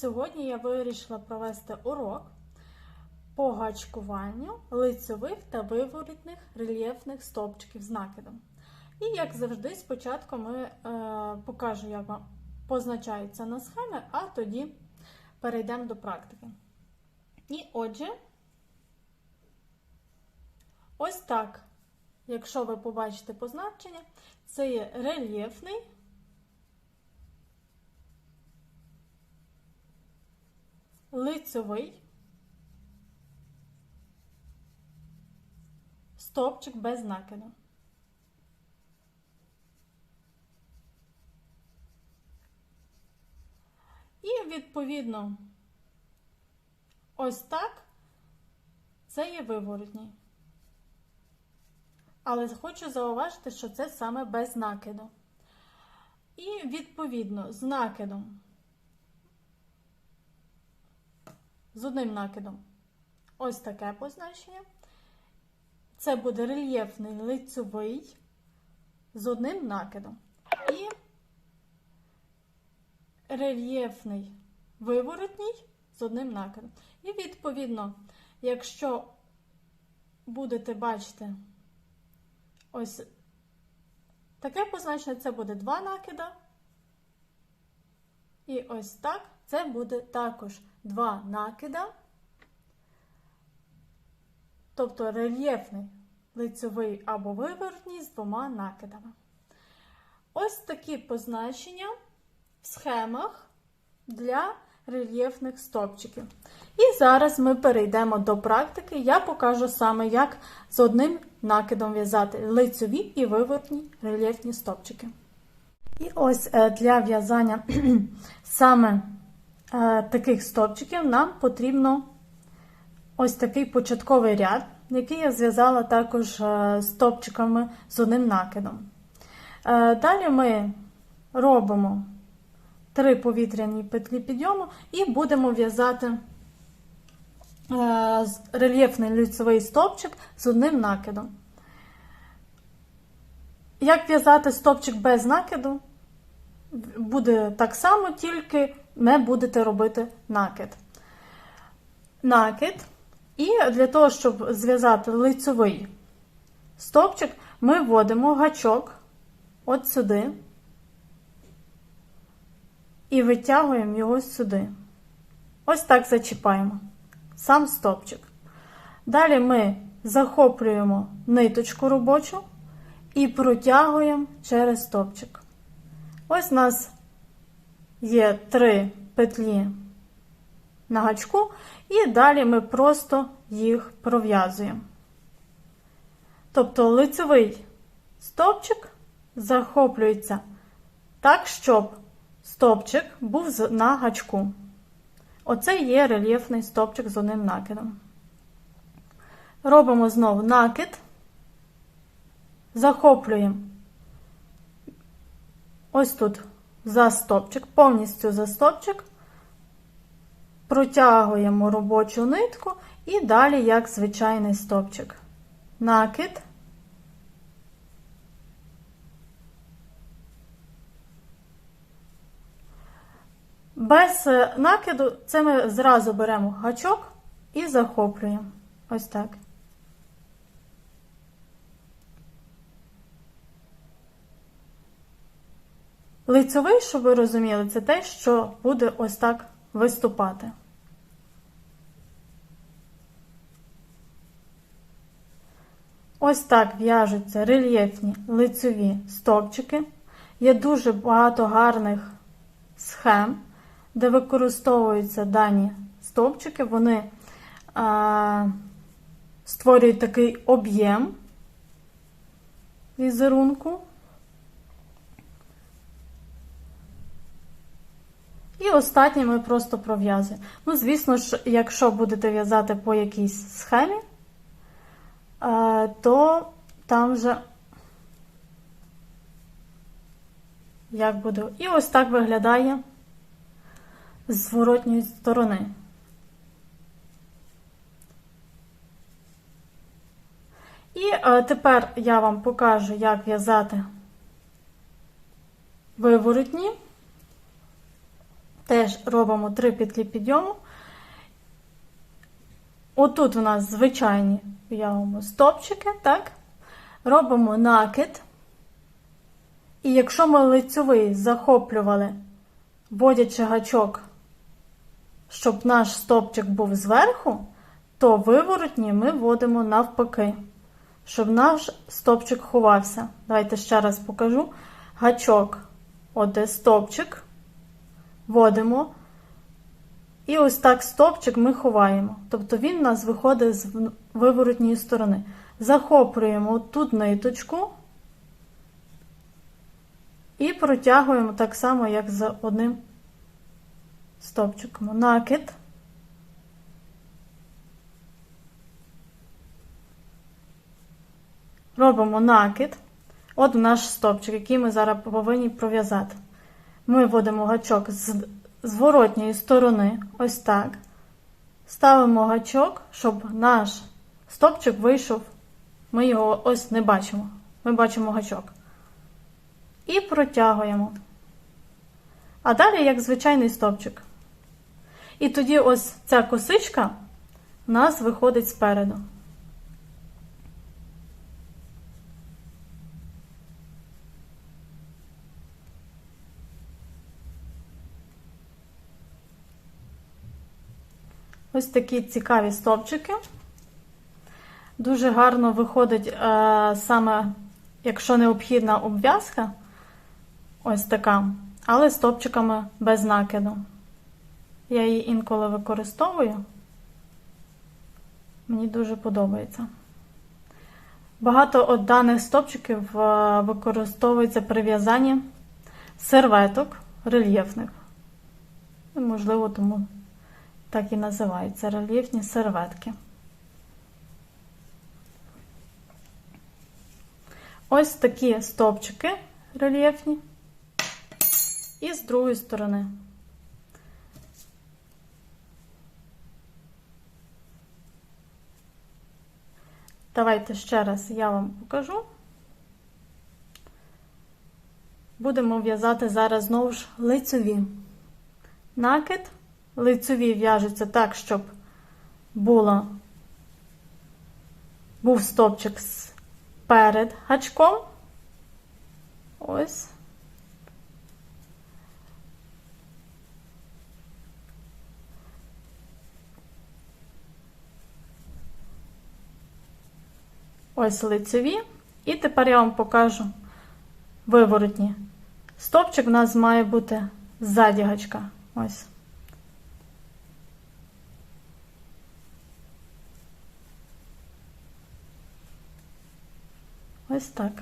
сьогодні я вирішила провести урок по гачкуванню лицевих та виворітних рельєфних стовпчиків з накидом. І як завжди, спочатку ми е, покажу, як вам позначаються на схемі, а тоді перейдемо до практики. І отже, ось так, якщо ви побачите позначення, це є рельєфний. Лицьовий стовпчик без накиду. І відповідно ось так це є виворотній. Але хочу зауважити, що це саме без накиду. І відповідно з накидом з одним накидом. Ось таке позначення. Це буде рельєфний лицьовий з одним накидом. І рельєфний виворотній з одним накидом. І відповідно, якщо будете бачити ось таке позначення, це буде два накида. І ось так це буде також два накида, тобто рельєфний лицьовий або виворотній з двома накидами. Ось такі позначення в схемах для рельєфних стовпчиків. І зараз ми перейдемо до практики. Я покажу саме, як з одним накидом в'язати лицьові і виворотні рельєфні стовпчики. І ось е, для в'язання саме таких стовпчиків нам потрібно ось такий початковий ряд, який я зв'язала також е, стовпчиками з одним накидом. Далі ми робимо три повітряні петлі підйому і будемо в'язати рельєфний лицевий стовпчик з одним накидом. Як в'язати стовпчик без накиду, буде так само, тільки не будете робити накид. Накид. І для того, щоб зв'язати лицевий стовпчик, ми вводимо гачок от сюди і витягуємо його сюди. Ось так зачіпаємо сам стовпчик. Далі ми захоплюємо ниточку робочу і протягуємо через стовпчик. Ось у нас є три петлі на гачку, і далі ми просто їх пров'язуємо. Тобто лицевий стовпчик захоплюється так, щоб стовпчик був на гачку. Оце є рельєфний стовпчик з одним накидом. Робимо знову накид, захоплюємо ось тут за стопчик, повністю за стопчик, протягуємо робочу нитку і далі, як звичайний стопчик. Накид. Без е, накиду це ми зразу беремо гачок і захоплюємо. Ось так. Лицьовий, щоб ви розуміли, це те, що буде ось так виступати. Ось так в'яжуться рельєфні лицеві стовпчики. Є дуже багато гарних схем, де використовуються дані стовпчики, вони а, створюють такий об'єм візерунку. І останнє ми просто пров'язуємо. Ну, звісно ж, якщо будете в'язати по якійсь схемі, е, то там вже як буде. І ось так виглядає з зворотньої сторони. І е, тепер я вам покажу, як в'язати виворотні. Теж робимо 3 петлі підйому. Отут у нас звичайні уявимо стопчики, так? Робимо накид. І якщо ми лицьовий захоплювали, вводячи гачок, щоб наш стопчик був зверху, то виворотні ми вводимо навпаки, щоб наш стопчик ховався. Давайте ще раз покажу. Гачок, оде стопчик, вводимо. І ось так стопчик ми ховаємо. Тобто він у нас виходить з виворотньої сторони. Захоплюємо тут ниточку і протягуємо так само, як за одним стопчиком. Накид. Робимо накид. От наш стопчик, який ми зараз повинні пров'язати. Ми вводимо гачок з зворотньої сторони, ось так. Ставимо гачок, щоб наш стопчик вийшов. Ми його ось не бачимо. Ми бачимо гачок. І протягуємо. А далі як звичайний стопчик. І тоді ось ця косичка у нас виходить спереду. Ось такі цікаві стовпчики. Дуже гарно виходить е, саме, якщо необхідна обв'язка, ось така, але стовпчиками без накиду. Я її інколи використовую. Мені дуже подобається. Багато от даних стопчиків е, використовується при в'язанні серветок рельєфних. Можливо, тому так і називаються рельєфні серветки. Ось такі стовпчики рельєфні. І з другої сторони. Давайте ще раз я вам покажу. Будемо в'язати зараз знову ж лицеві. Накид, лицеві в'яжуться так, щоб було, був стопчик перед гачком. Ось. Ось лицеві. І тепер я вам покажу виворотні. Стопчик у нас має бути ззаді гачка. Ось. Ось так.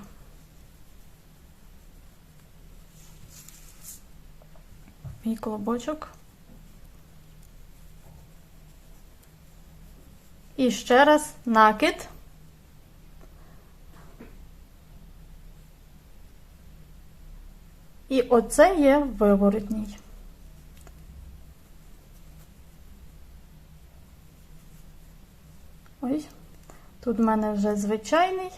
Мій колобочок. І ще раз накид. І оце є виворотній. Ой, тут в мене вже звичайний.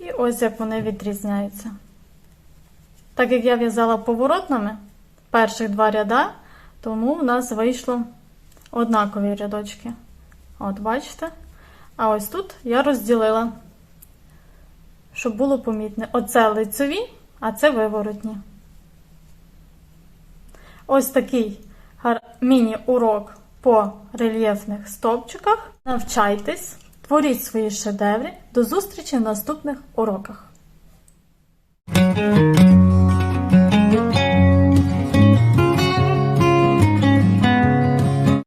І ось як вони відрізняються. Так як я в'язала поворотними перших два ряда, тому в нас вийшло однакові рядочки. От, бачите? А ось тут я розділила, щоб було помітне. Оце лицеві, а це виворотні. Ось такий міні-урок по рельєфних стовпчиках. Навчайтесь, творіть свої шедеври. До зустрічі в наступних уроках.